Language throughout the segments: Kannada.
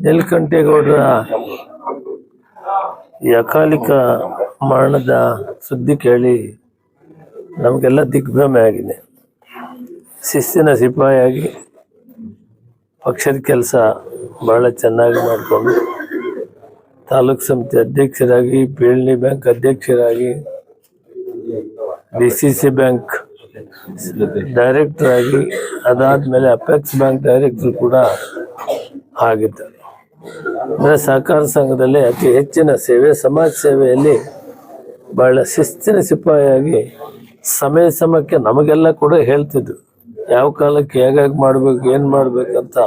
ನೀಲಕಂಠೇಗೌಡರ ಈ ಅಕಾಲಿಕ ಮರಣದ ಸುದ್ದಿ ಕೇಳಿ ನಮಗೆಲ್ಲ ದಿಗ್ಭ್ರಮೆ ಆಗಿದೆ. ಶಿಸ್ತಿನ ಸಿಪಾಯಿಯಾಗಿ ಪಕ್ಷದ ಕೆಲಸ ಬಹಳ ಚೆನ್ನಾಗಿ ಮಾಡಿಕೊಂಡು ತಾಲೂಕು ಸಮಿತಿ ಅಧ್ಯಕ್ಷರಾಗಿ ಪೀಳ್ನಿ ಬ್ಯಾಂಕ್ ಅಧ್ಯಕ್ಷರಾಗಿ, D C C bank director ಆಗಿ, ಅದಾದ್ಮೇಲೆ ಅಪೆಕ್ಸ್ ಬ್ಯಾಂಕ್ ಡೈರೆಕ್ಟರ್ ಕೂಡ ಆಗಿದ್ದರು ಅಂದರೆ ಸಹಕಾರ ಸಂಘದಲ್ಲಿ ಅತಿ ಹೆಚ್ಚಿನ ಸೇವೆ, ಸಮಾಜ ಸೇವೆಯಲ್ಲಿ ಬಹಳ ಶಿಸ್ತಿನ ಸಿಪಾಯಿಯಾಗಿ ಸಮಯ ಸಮಯಕ್ಕೆ ನಮಗೆಲ್ಲ ಕೂಡ ಹೇಳ್ತಿದ್ರು. ಯಾವ ಕಾಲಕ್ಕೆ ಹೇಗಾಗಿ ಮಾಡಬೇಕು, ಏನು ಮಾಡ್ಬೇಕಂತ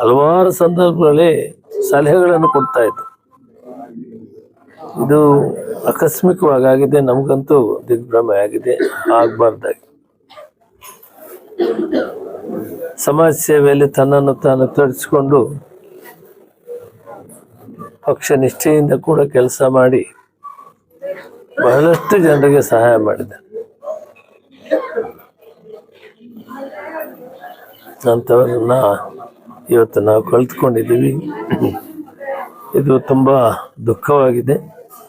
ಹಲವಾರು ಸಂದರ್ಭಗಳಲ್ಲಿ ಸಲಹೆಗಳನ್ನು ಕೊಡ್ತಾ ಇದ್ರು. ಇದು ಆಕಸ್ಮಿಕವಾಗಿ ಆಗಿದೆ ನಮಗಂತೂ ದಿಗ್ಭ್ರಮೆ ಆಗಿದೆ, ಆಗಬಾರ್ದಾಗಿ. ಸಮಾಜ ಸೇವೆಯಲ್ಲಿ ತನ್ನನ್ನು ತಾನು ತೊಡಗಿಸಿಕೊಂಡು ಪಕ್ಷ ನಿಷ್ಠೆಯಿಂದ ಕೂಡ ಕೆಲಸ ಮಾಡಿ ಬಹಳಷ್ಟು ಜನರಿಗೆ ಸಹಾಯ ಮಾಡಿದ. ಅಂಥವ್ರನ್ನ ಇವತ್ತು ನಾವು ಕಳೆದುಕೊಂಡಿದ್ದೀವಿ. ಇದು ತುಂಬ ದುಃಖವಾಗಿದೆ.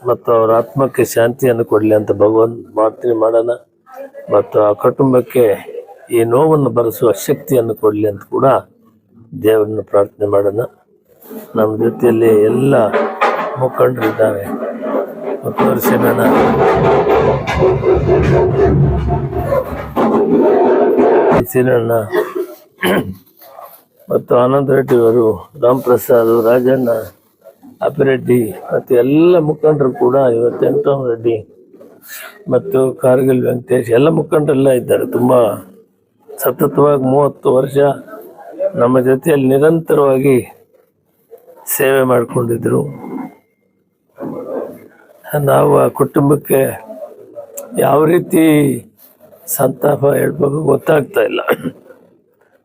ಮತ್ತು ಅವರ ಆತ್ಮಕ್ಕೆ ಶಾಂತಿಯನ್ನು ಕೊಡಲಿ ಅಂತ ಭಗವಂತ ಪ್ರಾರ್ಥನೆ ಮಾಡೋಣ. ಮತ್ತು ಆ ಕುಟುಂಬಕ್ಕೆ ಈ ನೋವನ್ನು ಬರೆಸುವ ಶಕ್ತಿಯನ್ನು ಕೊಡಲಿ ಅಂತ ಕೂಡ ದೇವರನ್ನು ಪ್ರಾರ್ಥನೆ ಮಾಡೋಣ. ನಮ್ಮ ಜೊತೆಯಲ್ಲಿ ಎಲ್ಲ ಮುಖಂಡರಿದ್ದಾರೆ ತೋರಿಸಿರೋಣ ಸಿರಣ್ಣ ಮತ್ತು ಆನಂದ ರೆಡ್ಡಿಯವರು ರಾಮ್ ಪ್ರಸಾದ್ ರಾಜಣ್ಣ ಅಪಿರೆಡ್ಡಿ ಮತ್ತು ಎಲ್ಲ ಮುಖಂಡರು ಕೂಡ ಇವತ್ತು ವೆಂಕಟರಾಮ ರೆಡ್ಡಿ ಮತ್ತು ಕಾರ್ಗಿಲ್ ವೆಂಕಟೇಶ್ ಎಲ್ಲ ಮುಖಂಡರೆಲ್ಲ ಇದ್ದಾರೆ. ತುಂಬ ಸತತವಾಗಿ ಮೂವತ್ತು ವರ್ಷ ನಮ್ಮ ಜೊತೆಯಲ್ಲಿ ನಿರಂತರವಾಗಿ ಸೇವೆ ಮಾಡಿಕೊಂಡಿದ್ದರು ನಾವು ಆ ಕುಟುಂಬಕ್ಕೆ ಯಾವ ರೀತಿ ಸಂತಾಪ ಹೇಳ್ಬೇಕು ಗೊತ್ತಾಗ್ತಾ ಇಲ್ಲ.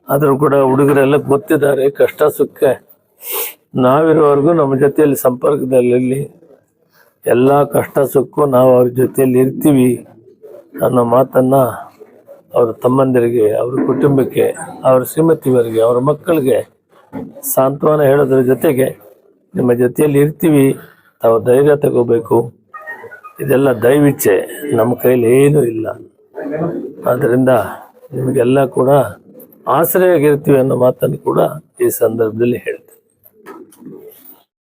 ಆದರೂ ಕೂಡ ಹುಡುಗರೆಲ್ಲ ಗೊತ್ತಿದ್ದಾರೆ, ಕಷ್ಟ ಸುಖ. ನಾವಿರೋವರೆಗೂ ನಮ್ಮ ಜೊತೆಯಲ್ಲಿ ಸಂಪರ್ಕದಲ್ಲಿ ಎಲ್ಲ ಕಷ್ಟ ಸುಖ ನಾವು ಅವ್ರ ಜೊತೆಯಲ್ಲಿ ಇರ್ತೀವಿ ಅನ್ನೋ ಮಾತನ್ನು ಅವ್ರ ತಮ್ಮಂದಿರಿಗೆ, ಅವ್ರ ಕುಟುಂಬಕ್ಕೆ, ಅವರ ಶ್ರೀಮತಿಯವರಿಗೆ, ಅವ್ರ ಮಕ್ಕಳಿಗೆ ಸಾಂತ್ವನ ಹೇಳೋದ್ರ ಜೊತೆಗೆ ನಿಮ್ಮ ಜೊತೆಯಲ್ಲಿ ಇರ್ತೀವಿ. ತಾವು ಧೈರ್ಯ ತಗೋಬೇಕು. ಇದೆಲ್ಲ ದೈವಿಚ್ಛೆ. ನಮ್ಮ ಕೈಲಿ ಏನೂ ಇಲ್ಲ. ಆದ್ದರಿಂದ ನಿಮಗೆಲ್ಲ ಕೂಡ ಆಸರೆಯಾಗಿರ್ತೀವಿ ಅನ್ನೋ ಮಾತನ್ನು ಕೂಡ ಈ ಸಂದರ್ಭದಲ್ಲಿ ಹೇಳ್ತೀನಿ.